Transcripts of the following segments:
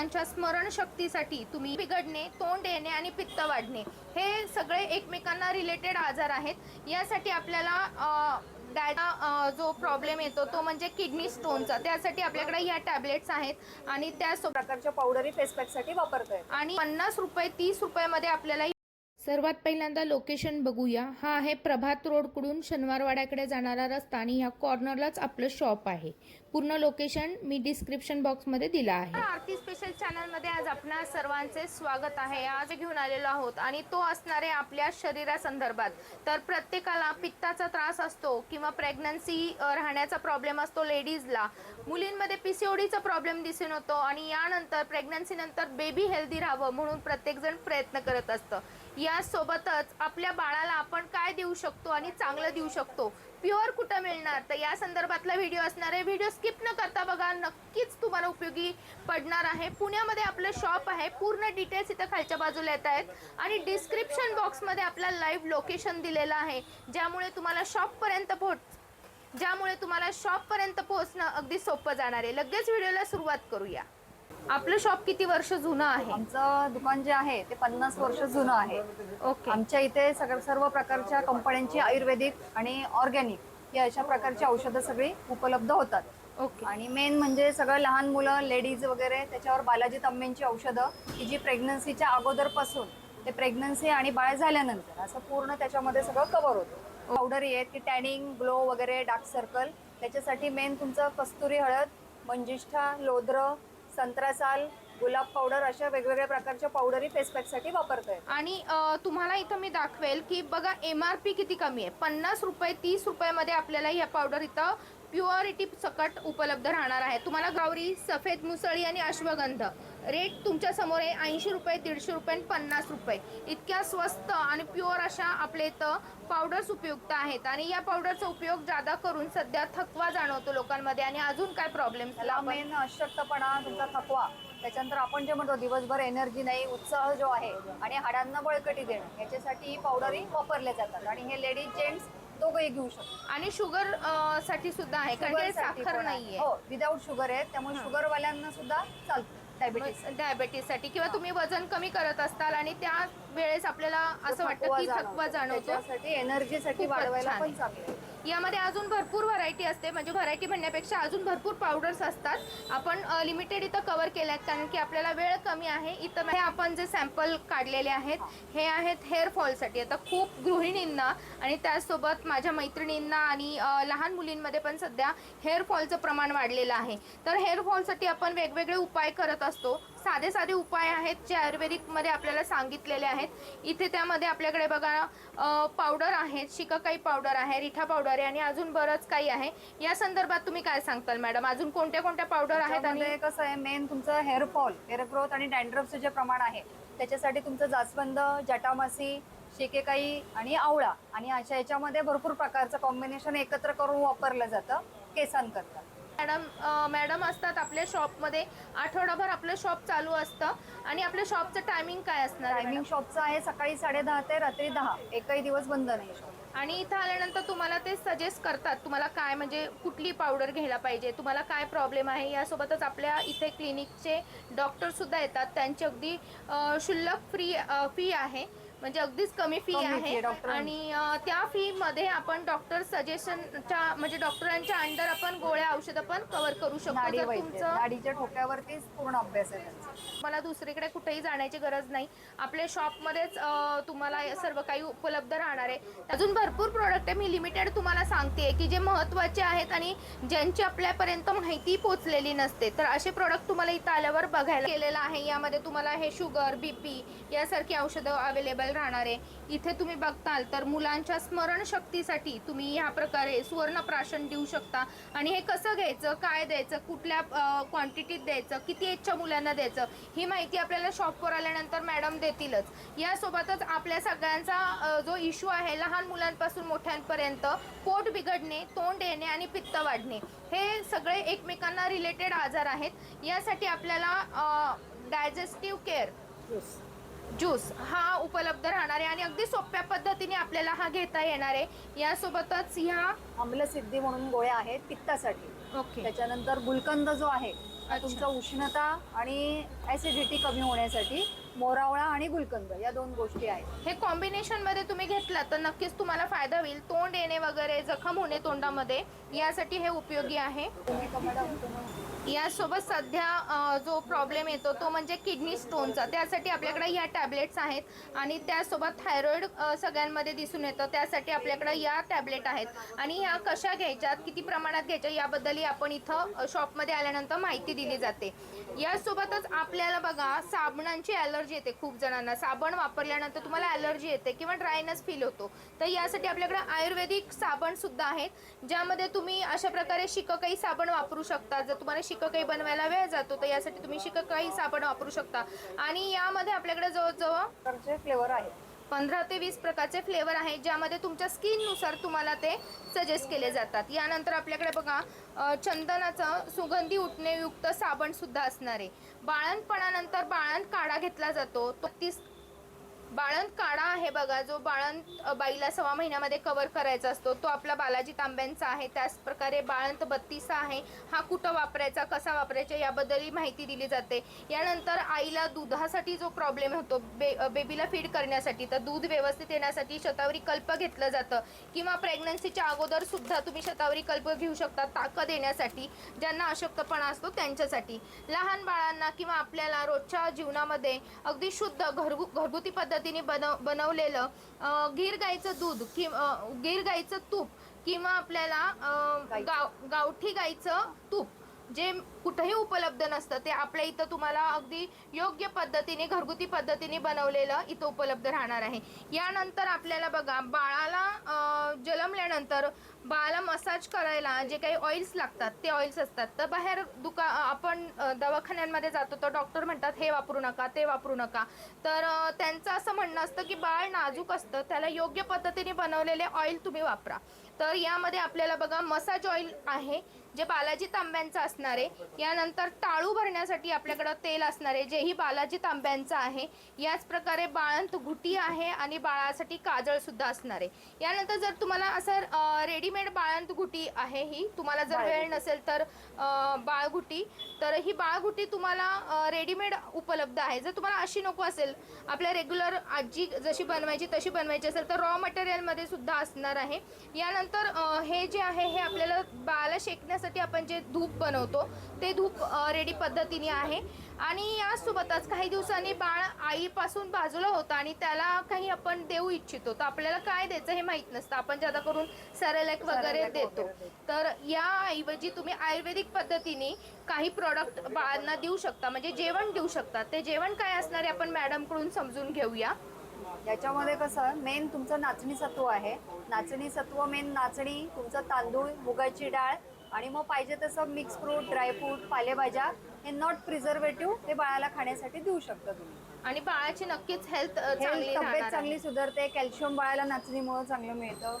मुलांच्या स्मरणशक्तीसाठी तुम्ही बिघडणे तोंड येणे आणि पित्त वाढणे हे सगळे एकमेकांना रिलेटेड आजार आहेत. यासाठी आपल्याला डायटा जो प्रॉब्लेम येतो तो म्हणजे किडनी स्टोनचा त्यासाठी आपल्याकडे ह्या टॅबलेट्स आहेत आणि त्यासोबत प्रकारच्या पावडरी फेस पॅकसाठी वापरतोय. आणि पन्नास रुपये तीस रुपयामध्ये आपल्याला सर्वात पहिल्यांदा लोकेशन बघूया. हा आहे प्रभात रोडकडून शनिवारवाड्याकडे जाणारा रस्ता आणि ह्या कॉर्नरलाच आपलं शॉप आहे. पूर्ण लोकेशन मी डिस्क्रिप्शन बॉक्समध्ये दिला आहे. आरती स्पेशल चॅनलमध्ये आज आपल्या सर्वांचे स्वागत आहे. आज घेऊन आलेलो आहोत आणि तो असणारे आपल्या शरीरासंदर्भात. तर प्रत्येकाला पित्ताचा त्रास असतो किंवा प्रेग्नन्सी राहण्याचा प्रॉब्लेम असतो लेडीजला मुलींमध्ये पीसीओडीचा प्रॉब्लेम दिसून येतो आणि यानंतर प्रेग्नन्सी नंतर बेबी हेल्दी राहावं म्हणून प्रत्येकजण प्रयत्न करत असतं. यासोबतच आपल्या बाळाला आपण काय देऊ शकतो आणि चांगलं देऊ शकतो? प्युअर कुठं मिळणार? तर या संदर्भातला व्हिडिओ असणार आहे. व्हिडिओ स्किप न करता बघा नक्कीच तुम्हाला उपयोगी पडणार आहे. पुण्यामध्ये आपलं शॉप आहे. पूर्ण डिटेल्स इथं खालच्या बाजूला येत आहेत. आणि डिस्क्रिप्शन बॉक्समध्ये आपला लाईव्ह लोकेशन दिलेलं आहे. ज्यामुळे तुम्हाला शॉपपर्यंत पोहोच ज्यामुळे तुम्हाला शॉपपर्यंत पोहोचणं अगदी सोपं जाणार आहे. लगेच व्हिडिओला सुरुवात करूया. आपलं शॉप किती वर्ष जुनं आहे? आमचं दुकान जे आहे ते पन्नास वर्ष जुनं आहे. ओके आमच्या इथे सगळं सर्व प्रकारच्या कंपन्यांची आयुर्वेदिक आणि ऑर्गॅनिक या अशा प्रकारची औषधं सगळी उपलब्ध होतात. ओके आणि मेन म्हणजे सगळं लहान मुलं लेडीज वगैरे त्याच्यावर बालाजी तांब्यांची औषधं की जी प्रेग्नन्सीच्या अगोदरपासून ते प्रेग्नन्सी आणि बाळ झाल्यानंतर असं पूर्ण त्याच्यामध्ये सगळं कव्हर होतं. पावडरी आहेत की टॅनिंग ग्लो वगैरे डार्क सर्कल त्याच्यासाठी मेन तुमचं कस्तुरी हळद मंजिष्ठा लोद्र संत्रासाल गुलाब पावडर अशा वेगवेगळ्या प्रकारच्या पावडरी फेसपॅकसाठी वापरतोय. आणि अ, तुम्हाला इथं मी दाखवेल की बघा एम आर पी किती कमी आहे. पन्नास रुपये तीस रुपयामध्ये आपल्याला ह्या पावडर इथं प्युअरिटी सकट उपलब्ध राहणार आहे. तुम्हाला गावरी सफेद मुसळी आणि अश्वगंध. रेट तुमच्यासमोर आहे ऐंशी रुपये दीडशे रुपये आणि पन्नास रुपये. इतक्या स्वस्त आणि प्युअर अशा आपल्या इथं पावडर्स उपयुक्त आहेत. आणि या पावडरचा उपयोग जादा करून सध्या थकवा जाणवतो लोकांमध्ये. आणि अजून काय प्रॉब्लेम त्याला मेन अशक्तपणा तुमचा थकवा. त्याच्यानंतर आपण जे म्हणतो दिवसभर एनर्जी नाही उत्साह जो आहे आणि हाडांना बळकटी देणं याच्यासाठी ही पावडरी वापरल्या जातात. आणि हे लेडीज जेंट्स दोघंही घेऊ शकतात. आणि शुगरसाठी सुद्धा आहे कारण साखर. नाहीये. हो विदाऊट शुगर आहे त्यामुळे. शुगरवाल्यांना सुद्धा चालतं. डायबिटीस डायबेटीससाठी किंवा तुम्ही वजन कमी करत असताल आणि त्या वेळेस आपल्याला असं वाटतं की थकवा जाणवतो त्याच्यासाठी एनर्जीसाठी खूपच वाढवायला छान पण आहे. चांगलं आहे. यामध्ये अजून भरपूर व्हरायटी असते. म्हणजे व्हरायटी म्हणण्यापेक्षा अजून भरपूर पावडर्स असतात. आपण लिमिटेड इथं कवर केल्या आहेत कारण की आपल्याला वेळ कमी आहे. इथं हे आपण जे सॅम्पल काढलेले आहेत हे आहेत हेअर फॉलसाठी आता खूप गृहिणींना आणि त्याचसोबत माझ्या मैत्रिणींना आणि लहान मुलींमध्ये पण सध्या हेअर फॉलचं प्रमाण वाढलेलं आहे. तर हेअर फॉलसाठी आपण वेगवेगळे उपाय करत असतो. साधे साधे उपाय आहेत जे आयुर्वेदिकमध्ये आपल्याला सांगितलेले आहेत. इथे त्यामध्ये आपल्याकडे बघा पावडर आहेत शिकाकाई पावडर आहे रिठा पावडर आहे आणि अजून बरंच काही आहे. या संदर्भात तुम्ही काय सांगताल मॅडम? अजून कोणत्या कोणत्या पावडर आहेत आणि कसं आहे मेन तुमचं हेअर फॉल हेअर ग्रोथ आणि डॅन्ड्रफचं जे प्रमाण आहे त्याच्यासाठी तुमचं जास्वंद जटामासी शेकेकाई आणि आवळा आणि अशा याच्यामध्ये भरपूर प्रकारचं कॉम्बिनेशन एकत्र करून वापरलं जातं केसांकरता. मॅडम मॅडम असतात आपल्या शॉपमध्ये. आठवडाभर आपलं शॉप चालू असतं. आणि आपल्या शॉपचं टायमिंग काय असणार आहे, टायमिंग? शॉपचं आहे सकाळी साडेदहा ते रात्री दहा. एकही दिवस बंद नाही शॉप. आणि इथं आल्यानंतर तुम्हाला ते सजेस्ट करतात तुम्हाला काय म्हणजे कुठली पावडर घ्यायला पाहिजे तुम्हाला काय प्रॉब्लेम आहे? यासोबतच आपल्या इथे क्लिनिकचे डॉक्टर सुद्धा येतात. त्यांची अगदी अ, शुल्लक फ्री फी आहे. म्हणजे अगदीच कमी फी आहे. आणि त्या फी मध्ये आपण डॉक्टर सजेशनच्या म्हणजे डॉक्टरांच्या अंडर आपण गोळ्या औषधं पण कव्हर करू शकतो. जर तुमचं ठोक्यावरतीच पूर्ण अभ्यास आहे त्यांचा. मला दुसरीकडे कुठेही जाण्याची गरज नाही. आपल्या शॉपमध्येच अ, तुम्हाला हे सर्व काही उपलब्ध राहणार आहे. अजून भरपूर प्रोडक्ट आहे. मी लिमिटेड तुम्हाला सांगते की जे महत्त्वाचे आहेत आणि ज्यांची आपल्यापर्यंत माहिती पोचलेली नसते. तर असे प्रोडक्ट तुम्हाला इथं आल्यावर बघायला केलेलं आहे. यामध्ये तुम्हाला हे शुगर बीपी यासारखी औषधं अवेलेबल राहणार आहे. इथे तुम्ही बघताल तर मुलांच्या स्मरणशक्तीसाठी तुम्ही ह्या प्रकारे सुवर्णप्राशन देऊ शकता. आणि हे कसं घ्यायचं? काय द्यायचं? कुठल्या क्वांटिटीत द्यायचं? किती एजच्या मुलांना द्यायचं? ही माहिती आपल्याला शॉपवर आल्यानंतर मॅडम देतीलच. यासोबतच आपल्या सगळ्यांचा जो इश्यू आहे लहान मुलांपासून मोठ्यांपर्यंत पोट बिघडणे तोंड येणे आणि पित्त वाढणे हे सगळे एकमेकांना रिलेटेड आजार आहेत. यासाठी आपल्याला डायजेस्टिव्ह केअर ज्यूस हा उपलब्ध राहणार आहे आणि अगदी सोप्या पद्धतीने आपल्याला हा घेता येणार आहे. यासोबतच ह्या आम्लसिद्धी म्हणून गोळ्या आहेत पित्तासाठी. ओके. त्याच्यानंतर गुलकंद जो आहे तुमचं उष्णता आणि ऍसिडिटी कमी होण्यासाठी मोरावळा आणि गुलकंद या दोन गोष्टी आहेत. हे कॉम्बिनेशनमध्ये तुम्ही घेतलं तर नक्कीच तुम्हाला फायदा होईल. तोंड येणे वगैरे जखम होणे तोंडामध्ये यासाठी हे उपयोगी आहे. तुम्ही यासोबत सध्या जो प्रॉब्लेम येतो तो म्हणजे किडनी स्टोनचा त्यासाठी आपल्याकडे ह्या टॅबलेट्स आहेत आणि त्यासोबत थायरॉईड सगळ्यांमध्ये दिसून येतं. त्यासाठी आपल्याकडे या टॅबलेट आहेत. आणि ह्या कशा घ्यायच्यात किती प्रमाणात घ्यायच्या याबद्दलही आपण इथं शॉपमध्ये आल्यानंतर माहिती दिली जाते. यासोबतच आपल्याला बघा साबणांची ॲलर्जी येते खूप जणांना. साबण वापरल्यानंतर तुम्हाला ॲलर्जी येते किंवा ड्रायनेस फील होतो. तर यासाठी आपल्याकडे आयुर्वेदिक साबणसुद्धा आहेत ज्यामध्ये तुम्ही अशा प्रकारे शिककाई साबण वापरू शकता. जर तुम्हाला शिककाई बनवायला वेळ जातो तर यासाठी तुम्ही शिककाई साबण वापरू शकता. आणि यामध्ये आपल्याकडे जवळजवळ फ्लेवर आहेत. पंधरा ते वीस प्रकारचे फ्लेवर आहेत ज्यामध्ये तुमच्या स्किननुसार तुम्हाला ते सजेस्ट केले जातात. यानंतर आपल्याकडे बघा चंदनाचं सुगंधी उठणेयुक्त साबण सुद्धा असणार आहे. बाळणपणानंतर बाळण काढा घेतला जातो. तो तीस बाळंत काढा आहे बघा जो बाळंत बाईला सव्वा महिन्यामध्ये कवर करायचा असतो तो आपला बालाजी तांब्यांचा आहे. त्याच प्रकारे बाळंत बत्तीसा आहे. हा कुठं वापरायचा कसा वापरायचा याबद्दलही माहिती दिली जाते. यानंतर आईला दुधासाठी जो प्रॉब्लेम होतो बे बेबीला फीड करण्यासाठी तर दूध व्यवस्थित येण्यासाठी शतावरी कल्प घेतलं जातं. किंवा प्रेग्नन्सीच्या अगोदर सुद्धा तुम्ही शतावरी कल्प घेऊ शकता ताकद येण्यासाठी ज्यांना अशक्तपणा असतो त्यांच्यासाठी. लहान बाळांना किंवा आपल्याला रोजच्या जीवनामध्ये अगदी शुद्ध घरगु घरगुती पद्धत पद्धतीने बनव बनवलेलं अ, गीर गाईचं दूध कि गीर गाईचं तूप किंवा आपल्याला. गाव गावठी गाईचं तूप जे कुठेही उपलब्ध नसतं ते आपल्या इथं तुम्हाला अगदी योग्य पद्धतीने घरगुती पद्धतीने बनवलेलं इथं उपलब्ध राहणार आहे. यानंतर आपल्याला बघा बाळाला जलमल्यानंतर जन्मल्यानंतर बाळाला मसाज करायला जे काही ऑइल्स लागतात ते ऑइल्स असतात. तर बाहेर दुका आपण दवाखान्यांमध्ये जातो तर डॉक्टर म्हणतात हे वापरू नका ते वापरू नका. तर त्यांचं असं म्हणणं असतं की बाळ नाजूक असतं त्याला योग्य पद्धतीने बनवलेले ऑइल तुम्ही वापरा. तर यामध्ये आपल्याला बघा मसाज ऑइल आहे जे बालाजी तांब्यांचं असणार आहे. यानंतर टाळू भरण्यासाठी आपल्याकडं तेल असणार आहे जेही बालाजी तांब्यांचं आहे. याच प्रकारे बाळंत घुटी आहे आणि बाळासाठी काजळ सुद्धा असणार आहे. यानंतर जर तुम्हाला असं रेडीमेड बाळंत घुटी आहे ही तुम्हाला जर वेळ नसेल तर बाळघुटी तर ही बाळघुटी तुम्हाला रेडीमेड उपलब्ध आहे. जर तुम्हाला अशी नको असेल आपल्या रेग्युलर आजी जशी बनवायची तशी बनवायची असेल तर रॉ मटेरियलमध्ये सुद्धा असणार आहे. यानंतर अ, हे जे आहे हे आपल्याला बाळाला शेकण्यासाठी आपण जे धूप बनवतो ते धूप रेडी पद्धतीने आहे. आणि यासोबतच काही दिवसांनी बाळ आईपासून बाजूला होतं आणि त्याला काही आपण देऊ इच्छितो. तर आपल्याला काय द्यायचं हे माहीत नसतं. आपण जादा करून सॅरेलॅक वगैरे Cerelac देतो. वगैरे देतो. तर याऐवजी तुम्ही आयुर्वेदिक पद्धतीने काही प्रॉडक्ट बाळांना देऊ शकता. म्हणजे जेवण देऊ शकता. ते जेवण काय असणार आहे आपण मॅडमकडून समजून घेऊया. याच्यामध्ये कसं मेन तुमचं नाचणी सत्व आहे. नाचणी सत्व मेन नाचणी तुमचं तांदूळ मुगाची डाळ आणि मग पाहिजे तसं मिक्स फ्रूट ड्रायफ्रूट पालेभाज्या हे नॉट प्रिझर्वेटिव्ह हे बाळाला खाण्यासाठी देऊ शकता तुम्ही. आणि बाळाची नक्कीच हेल्थ हे चांगली तब्येत चांगली सुधारते कॅल्शियम बाळाला नाचणीमुळे चांगलं मिळतं.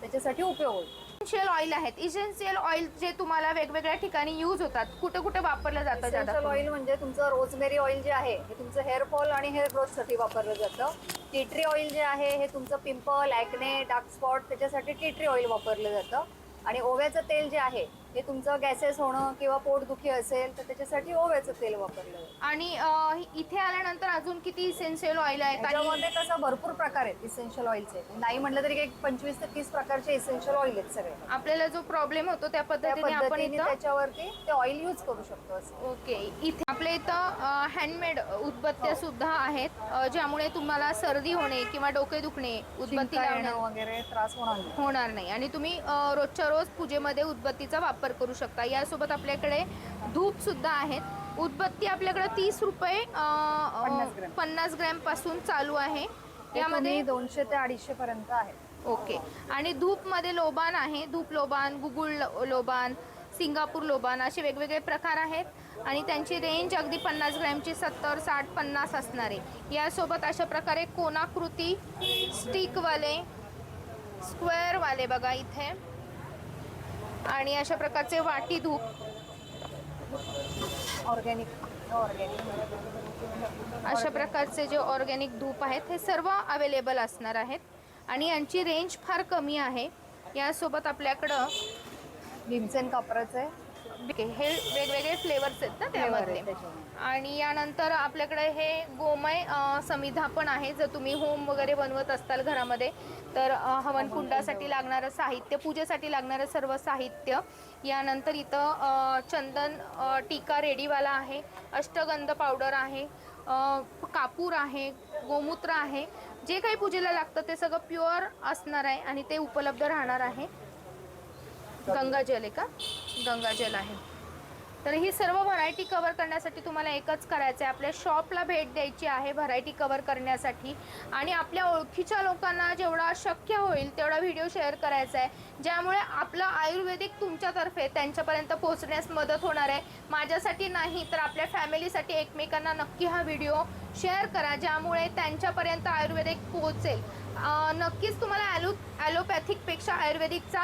त्याच्यासाठी उपयोग होतो. इसेन्शियल ऑइल आहेत. इसेन्शियल ऑइल जे तुम्हाला वेगवेगळ्या ठिकाणी यूज होतात. कुठे कुठे वापरलं जातं जादा ऑइल म्हणजे तुमचं रोजमेरी ऑइल जे आहे हे तुमचं हेअर फॉल आणि हेअर ग्रोथसाठी वापरलं जातं. टी ट्री ऑइल जे आहे हे तुमचं पिंपल ॲक्ने डार्क स्पॉट त्याच्यासाठी टी ट्री ऑइल वापरलं जातं. आणि ओव्याचं तेल जे आहे हे तुमचं गॅसेस होणं किंवा पोटदुखी असेल तर त्याच्यासाठी ओव्याचं तेल वापरलं. जातं आणि अं, इथे आल्यानंतर अजून किती इसेन्शियल ऑइल आहेत आणि त्याच्यामध्ये कसं भरपूर प्रकार आहेत इसेन्शियल ऑइलचे नाही म्हटलं तरी एक पंचवीस ते तीस प्रकारचे इसेन्शियल ऑइल आहेत सगळे. आपल्याला जो प्रॉब्लेम होतो त्या त्या पद्धतीने आपण पद्धतीने इथं त्याच्यावरती ते ऑइल यूज करू शकतो असं. ओके. इथे आपल्या इथं हँडमेड उदबत्त्या सुद्धा आहेत अं, ज्यामुळे तुम्हाला सर्दी होणे किंवा डोके दुखणे उदबत्ती शिंका लावणे येणं वगैरे त्रास होणार नाही. होणार नाही. आणि तुम्ही अ, रोजच्या रोज पूजेमध्ये उदबत्तीचा वापर करू शकता. यासोबत आपल्याकडे धूप सुद्धा आहेत. उदबत्ती आपल्याकडे तीस रुपये ग्रॅम. पन्नास ग्रॅम. पासून चालू आहे. यामध्ये यामध्ये दोनशे ते अडीचशे पर्यंत आहे. ओके. आणि धूपमध्ये लोबान आहे. धूप लोबान गुगुळ लो- लोबान सिंगापूर लोबान असे वेगवेगळे प्रकार आहेत. आणि त्यांची रेंज अगदी पन्नास ग्रॅमची सत्तर साठ पन्नास असणार. आहे यासोबत अशा प्रकारे कोनाकृती स्टिकवाले स्क्वेअरवाले बघा इथे. आणि अशा प्रकारचे वाटी धूप. ऑर्गॅनिक ऑर्गॅनिक अशा प्रकारचे जे ऑर्गॅनिक धूप आहेत हे सर्व अवेलेबल असणार आहेत. आणि यांची रेंज फार कमी आहे. यासोबत आपल्याकडं भीमसेन कापराचं आहे. हे वेगवेगळे फ्लेवर्स आहेत ना त्यामध्ये. आणि यानंतर आपल्याकडे हे गोमय समिधा पण आहे. जर तुम्ही होम वगैरे बनवत असताल घरामध्ये तर हवनकुंडासाठी हवन कुंडासाठी लागणारं साहित्य पूजेसाठी लागणारं सर्व साहित्य. यानंतर इथं चंदन टीका रेडीवाला आहे अष्टगंध पावडर आहे कापूर आहे गोमूत्र आहे. जे काही पूजेला लागतं ते सगळं प्युअर असणार आहे आणि ते उपलब्ध राहणार आहे. गंगाजल आहे का? गंगाजल आहे. तर ही सर्व व्हरायटी कवर करण्यासाठी तुम्हाला एकच करायचं आहे आपल्या शॉपला भेट द्यायची आहे व्हरायटी कवर करण्यासाठी. आणि आपल्या ओळखीच्या लोकांना जेवढा शक्य होईल तेवढा व्हिडिओ शेअर करायचा आहे ज्यामुळे आपलं आयुर्वेदिक तुमच्यातर्फे त्यांच्यापर्यंत पोहोचण्यास मदत होणार आहे. माझ्यासाठी नाही तर आपल्या फॅमिलीसाठी एकमेकांना नक्की हा व्हिडिओ शेअर करा ज्यामुळे त्यांच्यापर्यंत आयुर्वेदिक पोहोचेल. नक्कीच तुम्हाला ॲलो ॲलोपॅथिकपेक्षा आयुर्वेदिकचा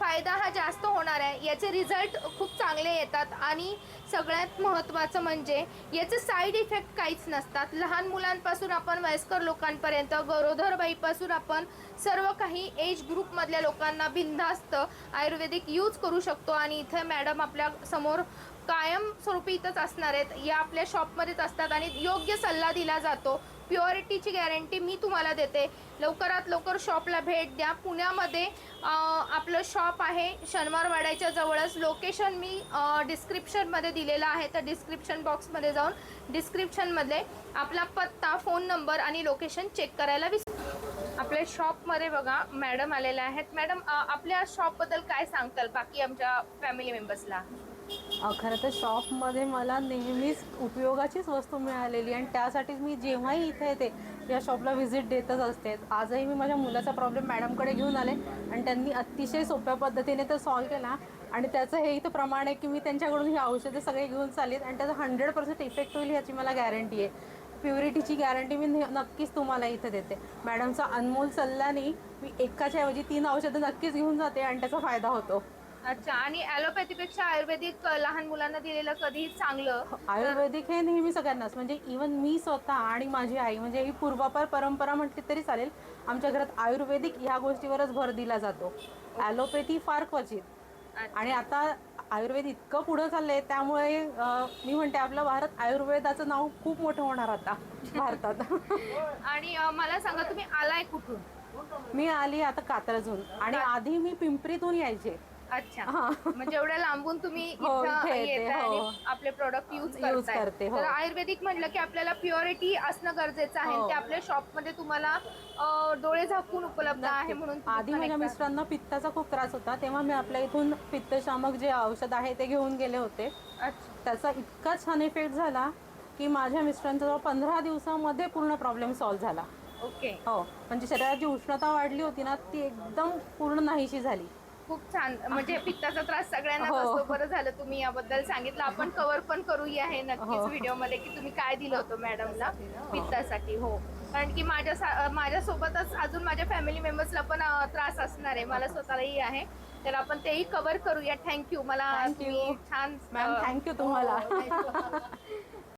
फायदा हा जास्त होणार आहे. याचे रिझल्ट खूप चांगले येतात आणि सगळ्यात महत्त्वाचं म्हणजे याचे साईड इफेक्ट काहीच नसतात. लहान मुलांपासून आपण वयस्कर लोकांपर्यंत गरोदर बाईपासून आपण सर्व काही एज ग्रुपमधल्या लोकांना बिनधास्त आयुर्वेदिक यूज करू शकतो. आणि इथे मॅडम आपल्यासमोर कायमस्वरूपी इथंच असणार आहेत. या आपल्या शॉपमध्येच असतात आणि योग्य सल्ला दिला जातो. प्युअरिटीची गॅरंटी मी तुम्हाला देते. लवकरात लवकर शॉपला भेट द्या. पुण्यामध्ये आपलं शॉप आहे शनिवारवाड्याच्या जवळच. लोकेशन मी डिस्क्रिप्शनमध्ये दिलेलं आहे. तर डिस्क्रिप्शन बॉक्समध्ये जाऊन डिस्क्रिप्शनमध्ये आपला पत्ता फोन नंबर आणि लोकेशन चेक करायला विस आपल्या शॉपमध्ये बघा मॅडम आलेल्या आहेत. मॅडम आपल्या शॉपबद्दल काय सांगताल बाकी आमच्या फॅमिली मेंबर्सला खरं तर शॉपमध्ये मला नेहमीच उपयोगाचीच वस्तू मिळालेली आणि त्यासाठीच मी जेव्हाही इथे येते या शॉपला व्हिजिट देतच असते. आजही मी माझ्या मुलाचा प्रॉब्लेम मॅडमकडे घेऊन आले आणि त्यांनी अतिशय सोप्या पद्धतीने तो सॉल्व केला आणि त्याचं हे इथं प्रमाण आहे की मी त्यांच्याकडून ही औषधं सगळे घेऊन चालीत आणि त्याचा हंड्रेड पर्सेंट इफेक्ट होईल ह्याची मला गॅरंटी आहे. प्युरिटीची गॅरंटी मी नक्कीच तुम्हाला इथे देते. मॅडमचा अनमोल सल्ल्याने मी एकाच्या ऐवजी तीन औषधं नक्कीच घेऊन जाते आणि त्याचा फायदा होतो. अच्छा आणि ॲलोपॅथीपेक्षा आयुर्वेदिक अं, लहान मुलांना दिलेलं कधीही चांगलं? आयुर्वेदिक हे नेहमी सगळ्यांनाच म्हणजे इवन मी स्वतः आणि माझी आई म्हणजे ही पूर्वापार परंपरा म्हटली तरी चालेल आमच्या घरात आयुर्वेदिक ह्या गोष्टीवरच भर दिला जातो. ॲलोपॅथी फार क्वचित. आणि आता आयुर्वेद इतकं पुढं चाललंय त्यामुळे अं, मी म्हणते आपलं भारत आयुर्वेदाचं नाव खूप मोठं होणार आता भारतात. आणि अं, मला सांगा तुम्ही आलाय कुठून? मी आली आता कात्रजून आणि आधी मी पिंपरीतून यायचे. अच्छा हा. म्हणजे एवढ्या लांबून तुम्ही हो, इथं इथे येते, येताय हो. आणि आपले प्रोडक्ट युज Use करताय करते, हो. तर आयुर्वेदिक म्हटलं की आपल्याला प्युरिटी असणं गरजेचं आहे हो. ते आपल्या शॉपमध्ये तुम्हाला अं, डोळे झाकून उपलब्ध आहे म्हणून तुम्ही आधी connect माझ्या. मिस्टरांना पित्ताचा खूप त्रास होता तेव्हा मी आपल्या इथून पित्तशामक जे औषध आहे ते घेऊन गेले होते अच्छा त्याचा इतका छान इफेक्ट झाला की माझ्या मिस्टरांचा जवळ पंधरा दिवसामध्ये पूर्ण प्रॉब्लेम सॉल्व्ह झाला ओके हो म्हणजे शरीराची उष्णता वाढली होती ना ती एकदम पूर्ण नाहीशी झाली खूप छान म्हणजे पित्ताचा त्रास सगळ्यांना हो. असतो. बरं झालं तुम्ही याबद्दल सांगितलं. आपण कव्हर पण करूया हे नक्कीच हो. व्हिडिओमध्ये की तुम्ही काय दिलं होतं मॅडमला पित्तासाठी. हो. कारण की माझ्या सा- माझ्यासोबतच अजून माझ्या फॅमिली मेंबर्सला पण अं, त्रास असणार आहे. मला स्वतःलाही आहे. तर आपण तेही कव्हर करूया. थँक्यू मला Thank you. तुम्ही छान मॅम अं, थँक्यू तुम्हाला. हो.